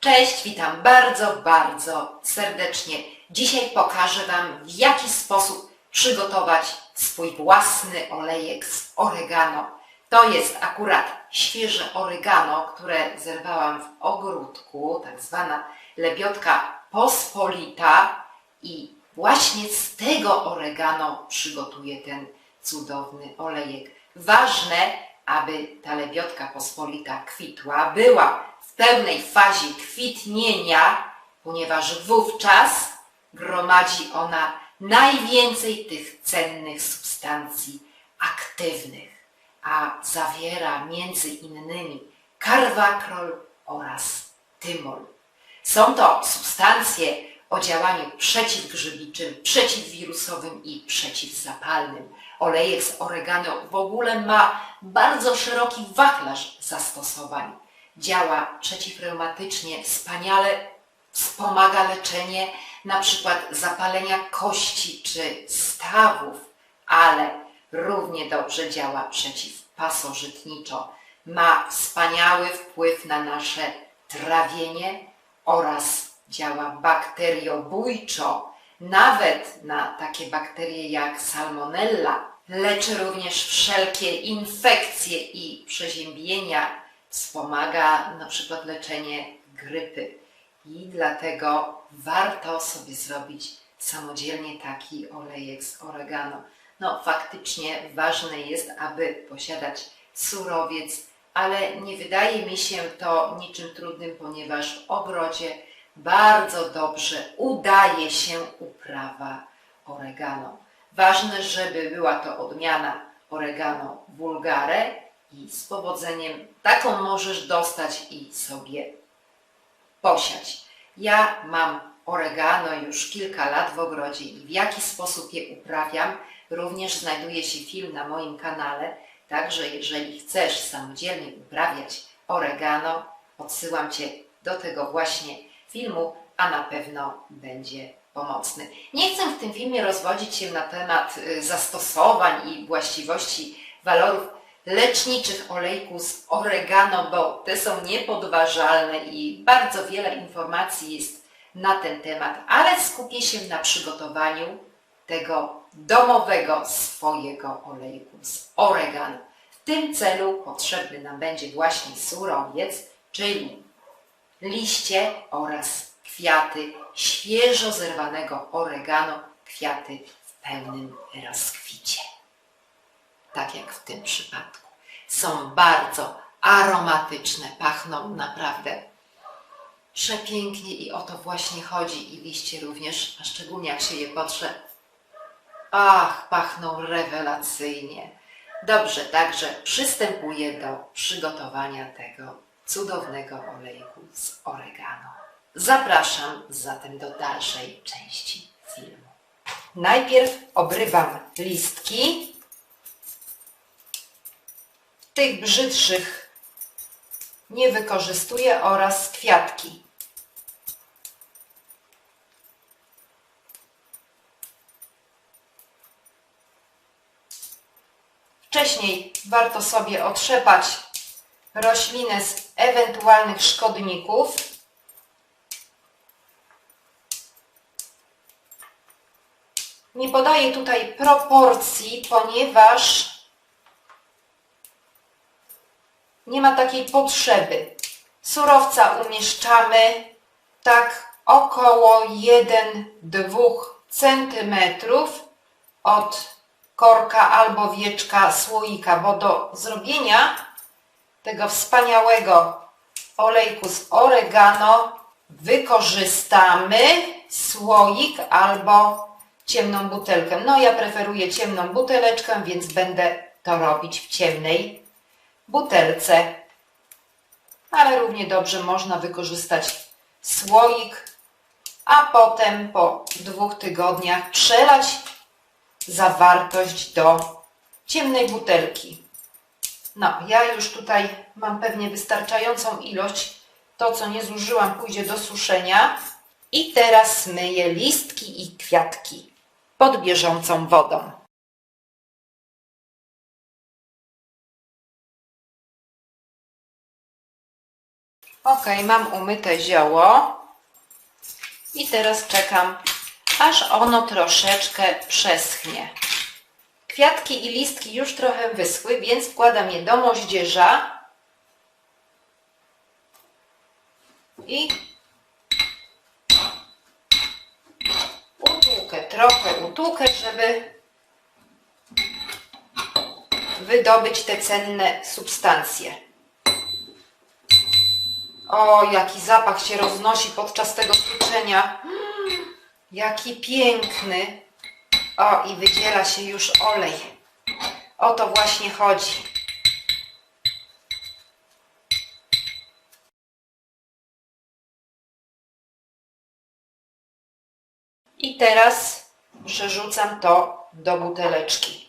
Cześć, witam bardzo, bardzo serdecznie. Dzisiaj pokażę Wam, w jaki sposób przygotować swój własny olejek z oregano. To jest akurat świeże oregano, które zerwałam w ogródku, tak zwana lebiotka pospolita i właśnie z tego oregano przygotuję ten cudowny olejek. Ważne, aby ta lebiotka pospolita kwitła, była pełnej fazie kwitnienia, ponieważ wówczas gromadzi ona najwięcej tych cennych substancji aktywnych, a zawiera między innymi karwakrol oraz tymol. Są to substancje o działaniu przeciwgrzybiczym, przeciwwirusowym i przeciwzapalnym. Olejek z oregano w ogóle ma bardzo szeroki wachlarz zastosowań. Działa przeciwreumatycznie, wspaniale wspomaga leczenie na przykład zapalenia kości czy stawów, ale równie dobrze działa przeciwpasożytniczo. Ma wspaniały wpływ na nasze trawienie oraz działa bakteriobójczo, nawet na takie bakterie jak salmonella. Leczy również wszelkie infekcje i przeziębienia. Wspomaga na przykład leczenie grypy. I dlatego warto sobie zrobić samodzielnie taki olejek z oregano. No faktycznie ważne jest, aby posiadać surowiec, ale nie wydaje mi się to niczym trudnym, ponieważ w ogrodzie bardzo dobrze udaje się uprawa oregano. Ważne, żeby była to odmiana oregano vulgare i z powodzeniem taką możesz dostać i sobie posiać. Ja mam oregano już kilka lat w ogrodzie i w jaki sposób je uprawiam, również znajduje się film na moim kanale, także jeżeli chcesz samodzielnie uprawiać oregano, odsyłam Cię do tego właśnie filmu, a na pewno będzie pomocny. Nie chcę w tym filmie rozwodzić się na temat y, zastosowań i właściwości walorów leczniczych olejków z oregano, bo te są niepodważalne i bardzo wiele informacji jest na ten temat, ale skupię się na przygotowaniu tego domowego swojego olejku z oregano. W tym celu potrzebny nam będzie właśnie surowiec, czyli liście oraz kwiaty świeżo zerwanego oregano, kwiaty w pełnym rozkwicie. Tak jak w tym przypadku. Są bardzo aromatyczne, pachną naprawdę przepięknie i o to właśnie chodzi. I liście również, a szczególnie jak się je potrze, ach, pachną rewelacyjnie. Dobrze, także przystępuję do przygotowania tego cudownego olejku z oregano. Zapraszam zatem do dalszej części filmu. Najpierw obrywam listki. Tych brzydszych nie wykorzystuję oraz kwiatki. Wcześniej warto sobie otrzepać roślinę z ewentualnych szkodników. Nie podaję tutaj proporcji, ponieważ nie ma takiej potrzeby. Surowca umieszczamy tak około 1-2 cm od korka albo wieczka słoika, bo do zrobienia tego wspaniałego olejku z oregano wykorzystamy słoik albo ciemną butelkę. No ja preferuję ciemną buteleczkę, więc będę to robić w ciemnej butelce. Ale równie dobrze można wykorzystać słoik, a potem po dwóch tygodniach przelać zawartość do ciemnej butelki. No, ja już tutaj mam pewnie wystarczającą ilość. To, co nie zużyłam, pójdzie do suszenia. I teraz myję listki i kwiatki pod bieżącą wodą. Ok, mam umyte zioło i teraz czekam, aż ono troszeczkę przeschnie. Kwiatki i listki już trochę wyschły, więc wkładam je do moździerza i utłukę, trochę utłukę, żeby wydobyć te cenne substancje. O, jaki zapach się roznosi podczas tego tłuczenia. Mm, Jaki piękny. O, i wydziela się już olej. O to właśnie chodzi. I teraz przerzucam to do buteleczki.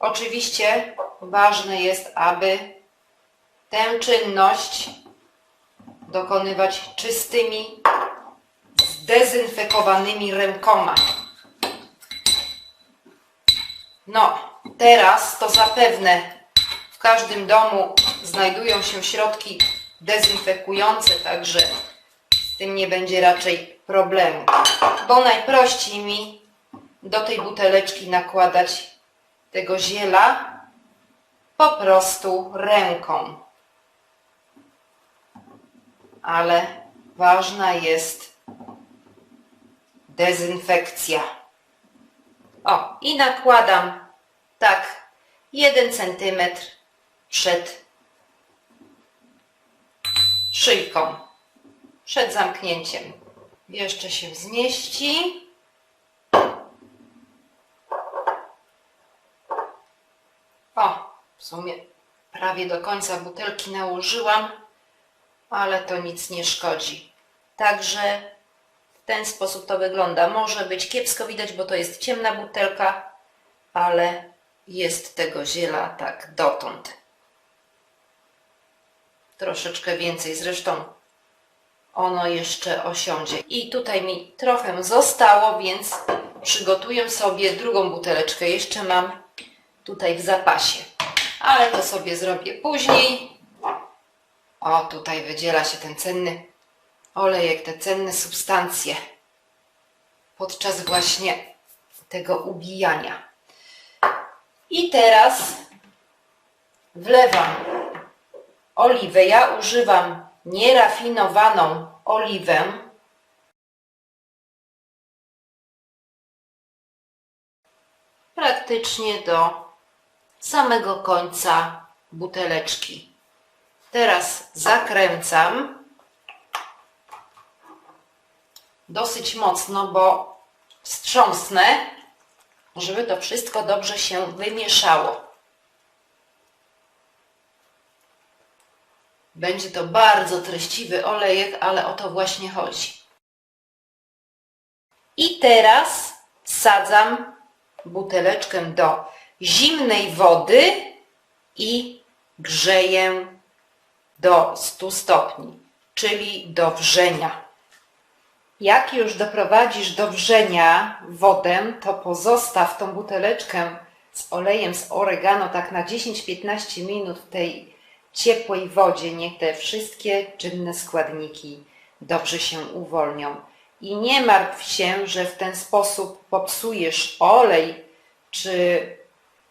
Oczywiście ważne jest, aby tę czynność dokonywać czystymi, zdezynfekowanymi rękoma. No, teraz to zapewne w każdym domu znajdują się środki dezynfekujące, także z tym nie będzie raczej problemu. Bo najprościej mi do tej buteleczki nakładać tego ziela po prostu ręką. Ale ważna jest dezynfekcja. O, i nakładam tak 1 cm przed szyjką, przed zamknięciem. Jeszcze się zmieści. O, w sumie prawie do końca butelki nałożyłam, ale to nic nie szkodzi. Także w ten sposób to wygląda. Może być kiepsko widać, bo to jest ciemna butelka, ale jest tego ziela tak dotąd. Troszeczkę więcej, zresztą ono jeszcze osiądzie. I tutaj mi trochę zostało, więc przygotuję sobie drugą buteleczkę. Jeszcze mam tutaj w zapasie. Ale to sobie zrobię później. O, tutaj wydziela się ten cenny olejek, te cenne substancje podczas właśnie tego ubijania. I teraz wlewam oliwę. Ja używam nierafinowaną oliwę. Praktycznie do samego końca buteleczki. Teraz zakręcam dosyć mocno, bo wstrząsnę, żeby to wszystko dobrze się wymieszało. Będzie to bardzo treściwy olejek, ale o to właśnie chodzi. I teraz sadzam buteleczkę do zimnej wody i grzeję do 100 stopni, czyli do wrzenia. Jak już doprowadzisz do wrzenia wodę, to pozostaw tą buteleczkę z olejem z oregano tak na 10-15 minut w tej ciepłej wodzie. Niech te wszystkie czynne składniki dobrze się uwolnią. I nie martw się, że w ten sposób popsujesz olej, czy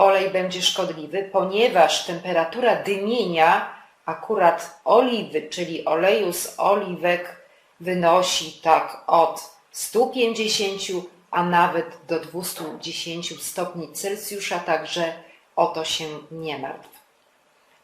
olej będzie szkodliwy, ponieważ temperatura dymienia akurat oliwy, czyli oleju z oliwek wynosi tak od 150, a nawet do 210 stopni Celsjusza, także o to się nie martw.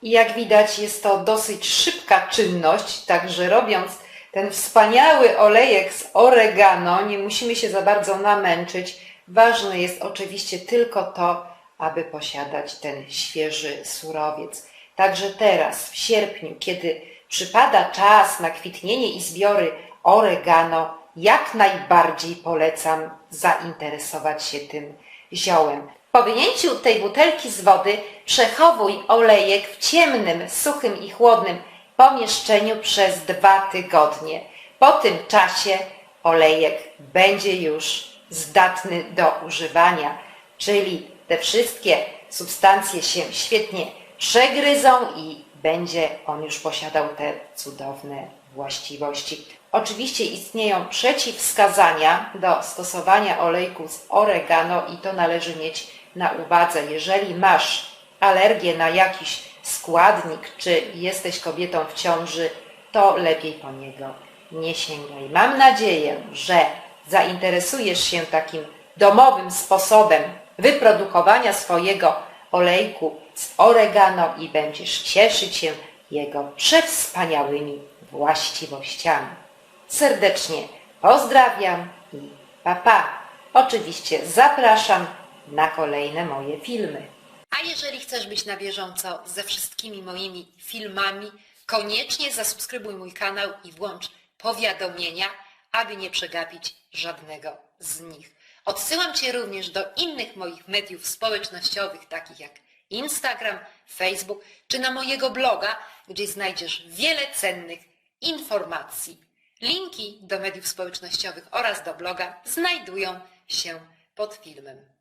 I jak widać jest to dosyć szybka czynność, także robiąc ten wspaniały olejek z oregano, nie musimy się za bardzo namęczyć. Ważne jest oczywiście tylko to, aby posiadać ten świeży surowiec. Także teraz, w sierpniu, kiedy przypada czas na kwitnienie i zbiory oregano, jak najbardziej polecam zainteresować się tym ziołem. Po wyjęciu tej butelki z wody przechowuj olejek w ciemnym, suchym i chłodnym pomieszczeniu przez dwa tygodnie. Po tym czasie olejek będzie już zdatny do używania, czyli te wszystkie substancje się świetnie przegryzą i będzie on już posiadał te cudowne właściwości. Oczywiście istnieją przeciwwskazania do stosowania olejku z oregano i to należy mieć na uwadze. Jeżeli masz alergię na jakiś składnik, czy jesteś kobietą w ciąży, to lepiej po niego nie sięgaj. Mam nadzieję, że zainteresujesz się takim domowym sposobem wyprodukowania swojego olejku z oregano i będziesz cieszyć się jego przewspaniałymi właściwościami. Serdecznie pozdrawiam i pa pa. Oczywiście zapraszam na kolejne moje filmy. A jeżeli chcesz być na bieżąco ze wszystkimi moimi filmami, koniecznie zasubskrybuj mój kanał i włącz powiadomienia, aby nie przegapić żadnego z nich. Odsyłam Cię również do innych moich mediów społecznościowych, takich jak Instagram, Facebook, czy na mojego bloga, gdzie znajdziesz wiele cennych informacji. Linki do mediów społecznościowych oraz do bloga znajdują się pod filmem.